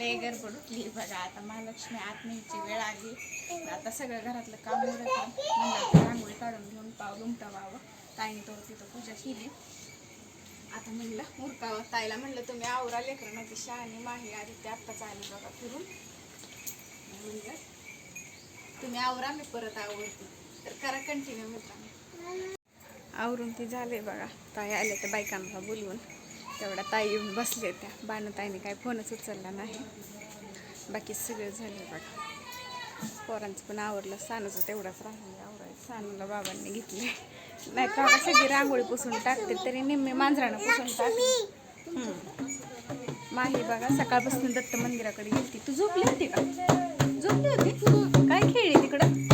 लय गडबड बघा आता महालक्ष्मी आत वेळ आली. आता सगळं घरातलं काम उरकलं म्हणलं रांगोळी काढून घेऊन पाव उमटवावं ताईने तो तिथं पूजा केली. आता म्हणलं उरकावं. ताईला म्हणलं तुम्ही आवरा लेकरं ती शहाणी माही आधी ते आत्ताच आली बघा फिरून. म्हणलं तुम्ही आवरा मी परत आवडते तर करा कंटिन्यू मित्रांनो. आवरून ती झाले बघा. ताई आले तर बायकांना बोलवून. तेवढ्या ताई येऊन बसले त्या बाणताईने काय फोनच उचलला नाही. बाकी सगळं झाले बघा. पोरांचं पण आवरलं सानूचं तेवढाच राहिलं. आवरायचं. सानूला बाबांनी घेतले नाही तर सगळी रांगोळी पुसून टाकते तरी निम्मे मांजरानं पुसून टाकते. माही बघा सकाळपासून दत्त मंदिराकडे गेली तू झोपली होती का? झोपली होती? काय खेळली तिकडं?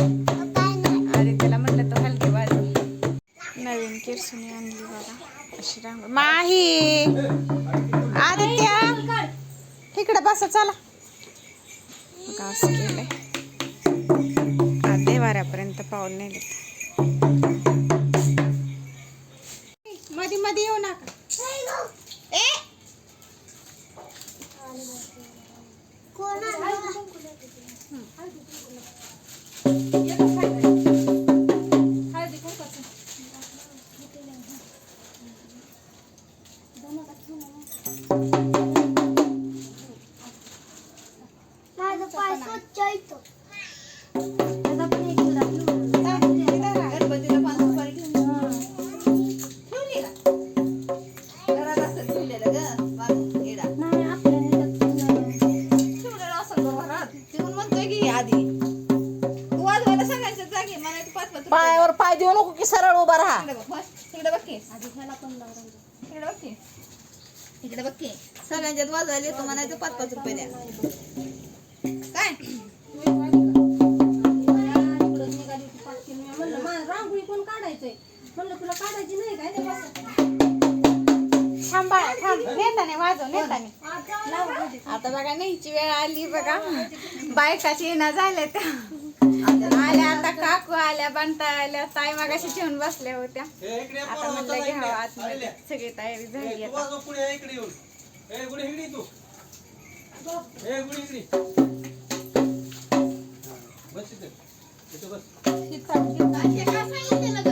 किरसुनी आणली बघा अशी रांगोळी माही आदित्य इकडे बसा चला बघा असं केलंय आज देवाऱ्यापर्यंत पाऊल नेले मध्ये मध्ये येऊ नका ए वाजवायला येतो म्हणायचं पाच पाच रुपये द्या. काय? रांगोळी कोण काढायचंय म्हणलं तुला काढायची नाही काय ते बस थांब बाळा थांब नेताने वाजव नेताने लावा आधी. आता बघा न्यायची वेळ आली बघा. बायकाची येणं झाल्या त्या आल्या आता काकू आल्या बनता आल्या ताई मागाशी ठेवून बसल्या होत्या. आता म्हणलं घ्यावं आतमध्ये. सगळी तयारी झाली आता. घ्या.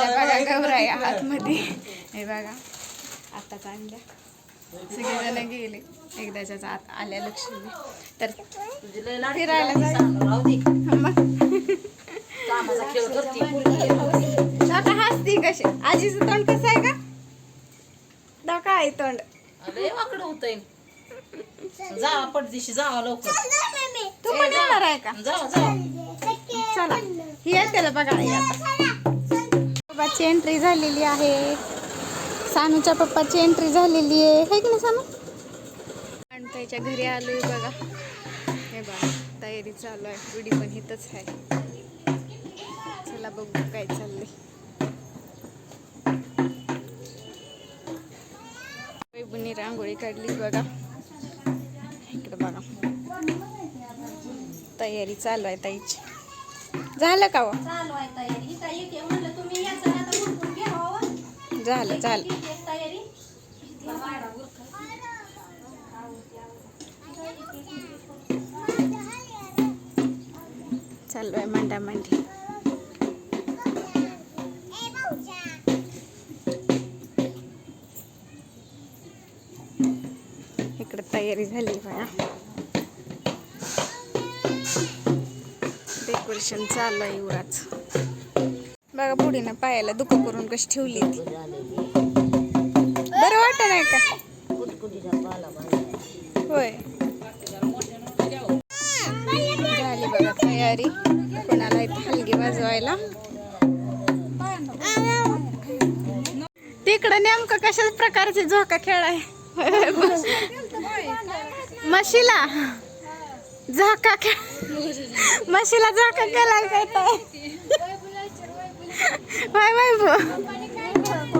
आणल्या बघा गौराया आतमध्ये. हे बघा आताच आणल्या. सगळेजण गेले. एकदाच्याच आत आल्या लक्ष्मी. तर फिरायला मग. आता हसती कशी? आजीचं तोंड कसं आहे का दाखा आहे तोंड. वाकडं होतंय. जावा पडदिशी जावा लवकर. तू पण येणार आहे का? जावा जावा चला. ही आहे त्याला बघा आता. पप्पाची एंट्री झालेली आहे. सानूच्या पप्पाची एंट्री झालेली आहे. है की नाही सानू? आणि त्याच्या घरी आलोय बघा. हे बघा तयारी चालू आहे. रुडी पण इथंच आहे. चला बघू काय चाललंय. वैभूने रांगोळी काढली बघा. इकडे बघा. तयारी चालू आहे ताईची. झालं का झालं झालं. चालू आहे मांडा मांडी. इकडे तयारी झाली बघा डेकोरेशन चालू आहे उराचं. बघा पुढीनं पायाला दुःख करून कशी ठेवली ती. बरं वाटत नाही का? होय. झाली बघा तयारी. कोणाला इथं हलगी वाजवायला. तिकडं नेमकं कशा प्रकारचे झोका खेळाय म्हशीला. झाका म्हशीला झाका मशीला झोका खेळायचा バイバ。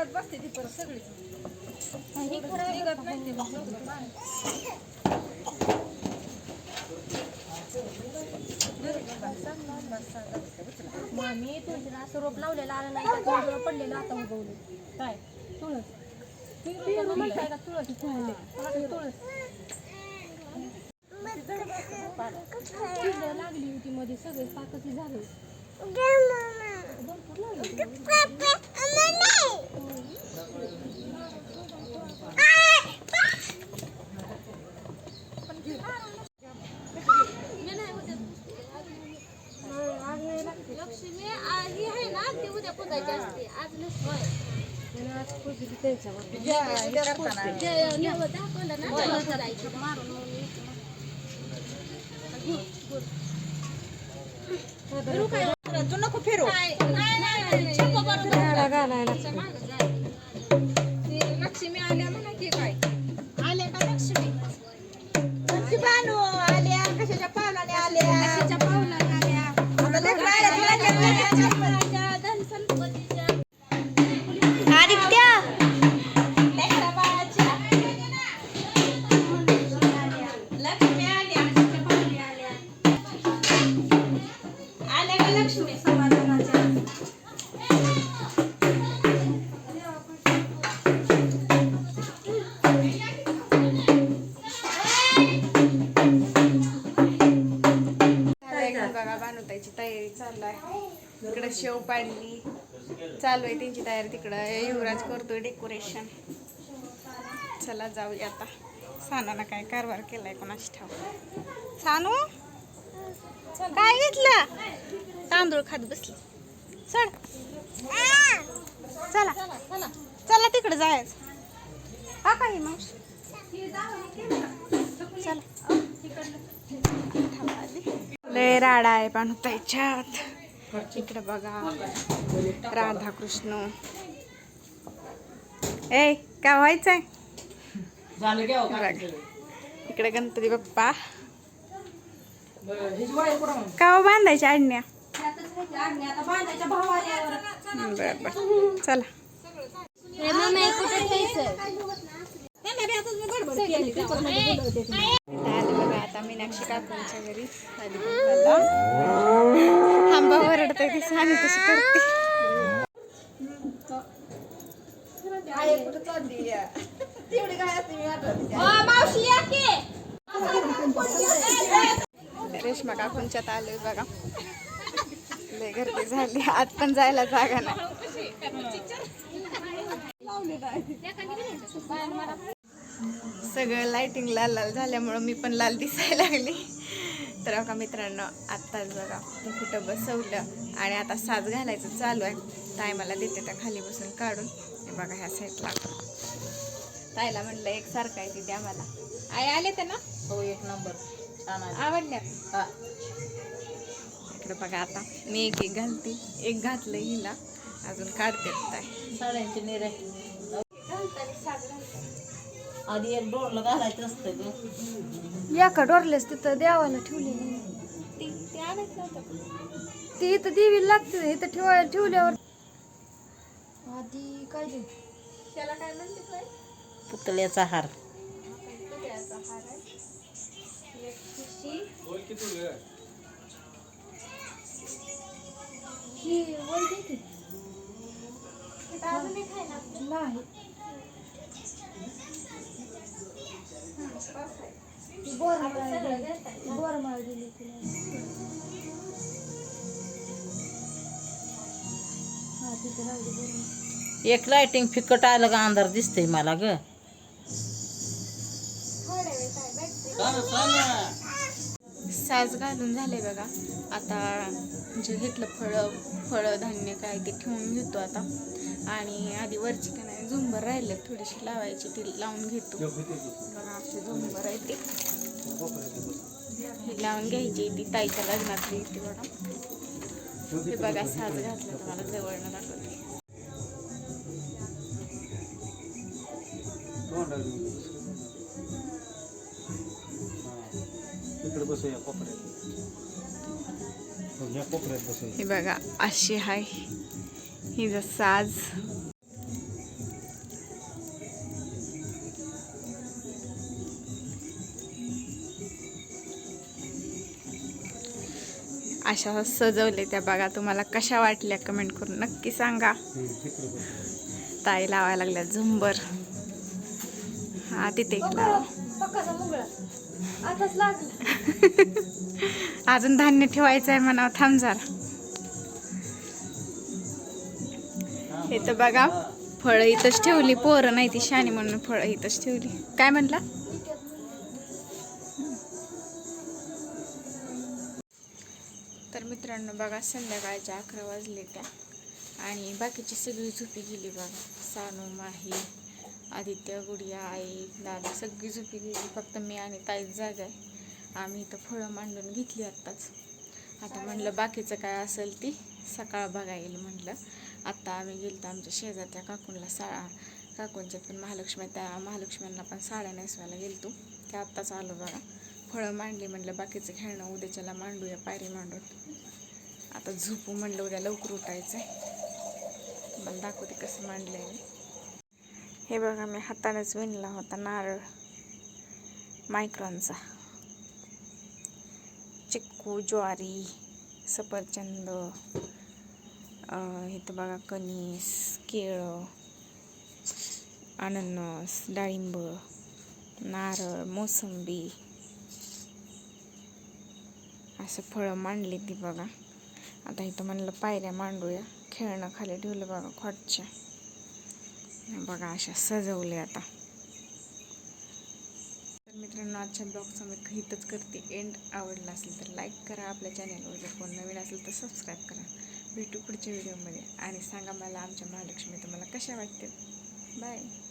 रेंगाळत बसते ती परत सगळीच. निघत नाही ते. मामी तुळशीला असं रोप लावलेलं आलं नाही का? तुळशीला पडलेलं आता उगवलं. काय? तुळस. तुम्ही म्हणताय का तुळस? तुळस. लागली होती मध्ये सगळे पाकची झाले ही आहे ना ती उद्या पुजायची असते. आज नसते दाखवलं ना पुजायची मारून तू नको फिरू लक्ष्मी आल्या शेव पाडली. चालू आहे त्यांची तयारी तिकडं. युवराज करतोय डेकोरेशन चला जाऊया आता. सानाला काय कारभार केलाय कोणाशी ठाव सानू? काय घेतलं? तांदूळ खात बसली. चल. चला. चला तिकडे जायचं हा काही मग चला. लय राडा आहे पाणुताईच्यात इकडे बघा. राधाकृष्ण. ए काय व्हायचंय? बघा. इकडे गणपती बाप्पा. का हो बांधायच्या आडण्या? बर बर. चला. बघा आता मीनाक्षी काकूंच्या घरी आली बघायला. थांबा वरडते ती सांग तशी करते. रेश्मा काकूंच्यात आलोय बघा. लय गर्दी झाली. आत पण जायला जागा नाही. सगळं लाइटिंग लाल लाल झाल्यामुळं मी पण लाल दिसायला लागली. तर बघा मित्रांनो आत्ताच बघा मी कुठं बसवलं आणि आता साज घालायचं चालू आहे. टायमाला देते त्या खाली बसून काढून. हे बघा ह्या साईडला ताईला म्हणलं एक सारखं आहे ती द्या मला. आई आले ते ना? हो एक नंबर. छान आवडल्या? हा. इकडे बघा आता मी एक एक घालते. एक घातलं हिला. अजून काढते काय साड्यांची निरे आधी एक डोरला घालायचं असतं ग. या का डोरलेस तिथं देवाला ठेवली. ती इथं देवीला लागते इथं ठेवायला ठेवल्यावर. आधी काय ते त्याला काय म्हणते काय पुतळ्याचा हार. नाही. हा राहू दे एक लाइटिंग फिकट आलं का अंधार दिसतंय मला ग. साज घालून झाले बघा. आता जे घेतलं फळं फळं धान्य काय ते ठेवून घेतो आता. आणि आधी वरची का नाही झुंबर राहिले थोडीशी लावायची ती लावून घेतो. बघा अशी झुंबर आहे ती. ही लावून घ्यायची ती ताईच्या लग्नातली ती बघा. हे बघा साज घातलं तुम्हाला जवळनं दाखवते. हो, हे बघा अशी आहे ही जर साज अशा सजवले त्या बघा तुम्हाला कशा वाटल्या कमेंट करून नक्की सांगा. ताई लावायला लागल्या झुंबर. हा तिथे अजून धान्य ठेवायचं आहे म्हणा थांब जरा. हे तर बघा फळं इथंच ठेवली पोरं नाही ती शाणी म्हणून फळं इथंच ठेवली. काय म्हणला? तर मित्रांनो बघा संध्याकाळच्या अकरा वाजले त्या. आणि बाकीची सगळी झोपी गेली बघा. सानू माही आदित्य गुडिया आई दादा सगळी झोपी गेली. फक्त मी आणि ताईच जागा आहे. आम्ही इथं फळं मांडून घेतली आत्ताच. आता म्हणलं बाकीचं काय असेल ती सकाळ बघा येईल म्हटलं आत्ता आम्ही गेलो आमच्या शेजारच्या काकूंला साळा काकूंच्या पण महालक्ष्मी त्या महालक्ष्म्यांना पण साड्या नेसवायला गेलतो. त्या आत्ताच आलो बघा. फळं मांडली म्हणलं बाकीचं खेळणं उद्याच्याला मांडूया पायरी मांडून. आता झोपू म्हणलं उद्या लवकर उठायचं आहे मला दाखवते कसं मांडलं आहे हे बघा मी हातानेच विणला होता नारळ. मायक्रॉनचा चिक्कू ज्वारी सफरचंद. इथं बघा कणीस केळं अननस डाळिंब नारळ मोसंबी असं फळं मांडली ती बघा. आता इथं म्हणलं पायऱ्या मांडूया. खेळणं खाली ठेवलं बघा खॉटच्या बघा अशा सजवले आता. तर मित्रांनो आजच्या ब्लॉगचा मी इथंच करते. एंड आवडला असेल तर लाईक करा. आपल्या चॅनलवर जर कोण नवीन असेल तर सबस्क्राईब करा. भेटू पुढच्या व्हिडिओमध्ये. आणि सांगा मला आमच्या महालक्ष्मी तुम्हाला कशा वाटतील. बाय.